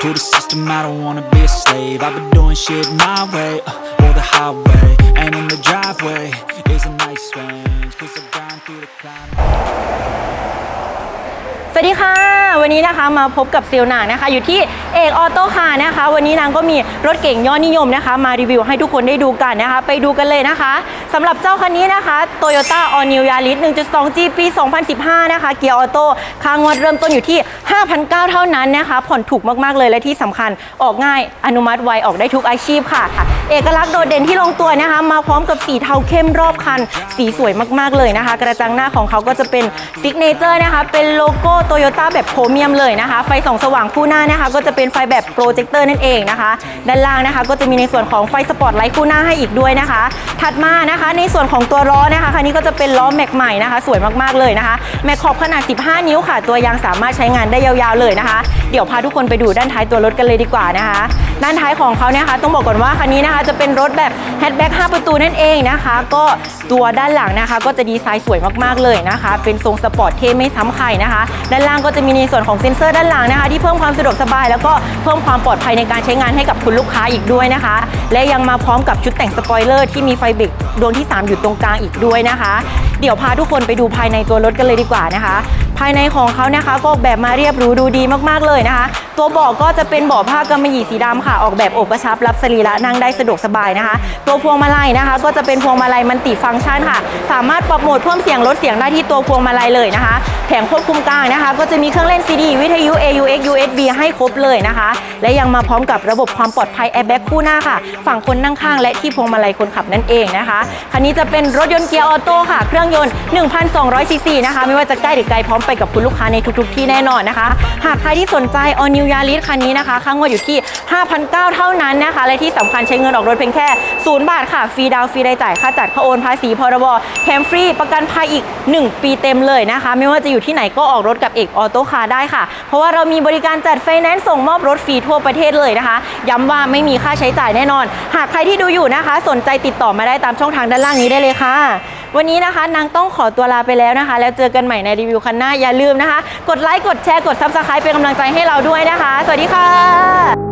Uh, to the system, I don't wanna be a slave. I've been doing shit my way, uh, or the highway. And in the driveway is a nice range. Cause I grind through the climb. สวัสดีค่ะ วันนี้นะคะมาพบกับเซลล์นังนะคะ อยู่ที่เอกออโต้คาร์นะคะ วันนี้นางก็มีรถเก่งยอดนิยมนะคะ มารีวิวให้ทุกคนได้ดูกันนะคะ ไปดูกันเลยนะคะสำหรับเจ้าคันนี้นะคะ Toyota All New Yaris 1.2G ปี 2015 นะคะ เกียร์ออโต้ค่างวดเริ่มต้นอยู่ที่ 5,900 เท่านั้นนะคะ ผ่อนถูกมากๆเลยและที่สำคัญออกง่ายอนุมัติไวออกได้ทุกอาชีพค่ะ เอกลักษณ์โดดเด่นที่ลงตัวนะคะ มาพร้อมกับสีเทาเข้มรอบคัน สีสวยมากๆเลยนะคะ กระจังหน้าของเขาก็จะเป็นซิกเนเจอร์นะคะ เป็นโลโก้โตโยต้าแบบโพรเมียมเลยนะคะ ไฟส่องสว่างคู่หน้านะคะ ก็จะเป็นไฟแบบโปรเจคเตอร์นั่นเองนะคะ ด้านล่างนะคะ ก็จะมีในส่วนของไฟสปอตไลท์คู่หน้าให้อีกด้วยนะคะ ถัดมานะคะ ในส่วนของตัวล้อนะคะคันนี้ก็จะเป็นล้อแม็กใหม่นะคะ สวยมากๆเลยนะคะแม็กขอบขนาด 15 นิ้วค่ะ ตัวยางสามารถใช้งานได้ยาวๆเลยนะคะ เดี๋ยวพาทุกคนไปดูด้านท้ายตัวรถกันเลยดีกว่านะคะ ด้านท้ายของเขาเนี่ยนะคะต้องบอกก่อนว่าคันนี้นะคะจะเป็นรถแบบแฮชแบ็ก5ประตูนั่นเองนะคะ ก็ตัวด้านหลังนะคะ ก็จะดีไซน์สวยมากๆเลยนะคะ เป็นทรงสปอร์ตเท่ไม่ซ้ำใครนะคะ ด้านล่างก็จะมีในส่วนของเซ็นเซอร์ด้านหลังนะคะ ที่เพิ่มความสะดวกสบาย แล้วก็เพิ่มความปลอดภัยในการใช้งานให้กับคุณลูกค้าอีกด้วยนะคะ และยังมาพร้อมกับชุดแต่งสปอยเลอร์ที่มีไฟเบรกดวงที่ 3 อยู่ตรงกลางอีกด้วยนะคะ เดี๋ยวพาทุกคนไปดูภายในตัวรถกันเลยดีกว่านะคะ ภายในของเขานะคะก็ออกแบบมาเรียบรู้ดูดีมากๆเลยนะคะ ตัวเบาะก็จะเป็นเบาะผ้ากำมะหยี่สีดำค่ะ ออกแบบอบกระชับรับสรีระนั่งได้สะดวกสบายนะคะ ตัวพวงมาลัยนะคะ ก็จะเป็นพวงมาลัยมันติฟังก์ชันค่ะ สามารถปรับโหมดเพิ่มเสียงลดเสียงได้ที่ตัวพวงมาลัยเลยนะคะ แผงควบคุมกลางนะคะ ก็จะมีเครื่องเล่นซีดีวิทยุ AUX USB ให้ครบเลยนะคะ และยังมาพร้อมกับระบบความปลอดภัยแอร์แบ็กคู่หน้าค่ะ ฝั่งคนนั่งข้างและที่พวงมาลัยคนขับนั่นเองนะคะ คันนี้จะเป็นรถยนต์เกียร์ออโต้ค่ะ เครื่องยนต์ 1,200ซีซีนะคะ ไม่ว่าจะใกล้หรือไกลพร้อมไปไปกับคุณลูกค้าในทุก ๆ ที่แน่นอนนะคะ หากใครที่สนใจ All New Yaris คันนี้นะคะค่างวดอยู่ที่ 5,900 เท่านั้นนะคะ และที่สำคัญใช้เงินออกรถเพียงแค่ 0 บาทค่ะ ฟรีดาวน์ฟรีรายจ่ายค่าจัดค่าโอนภาษีพรบแถมฟรีประกันภัยอีก 1 ปีเต็มเลยนะคะ ไม่ว่าจะอยู่ที่ไหนก็ออกรถกับเอกออโต้คาร์ได้ค่ะ เพราะว่าเรามีบริการจัดไฟแนนซ์ส่งมอบรถฟรีทั่วประเทศเลยนะคะ ย้ำว่าไม่มีค่าใช้จ่ายแน่นอน หากใครที่ดูอยู่นะคะ สนใจติดต่อมาได้ตามช่องทางด้านล่างนี้ได้เลยค่ะ วันนี้นะคะนางต้องขอตัวลาไปแล้วนะคะ แล้วเจอกันใหม่ในรีวิวคันหน้าอย่าลืมนะคะ กดไลค์กดแชร์กดซับสไครป์เป็นกำลังใจให้เราด้วยนะคะ สวัสดีค่ะ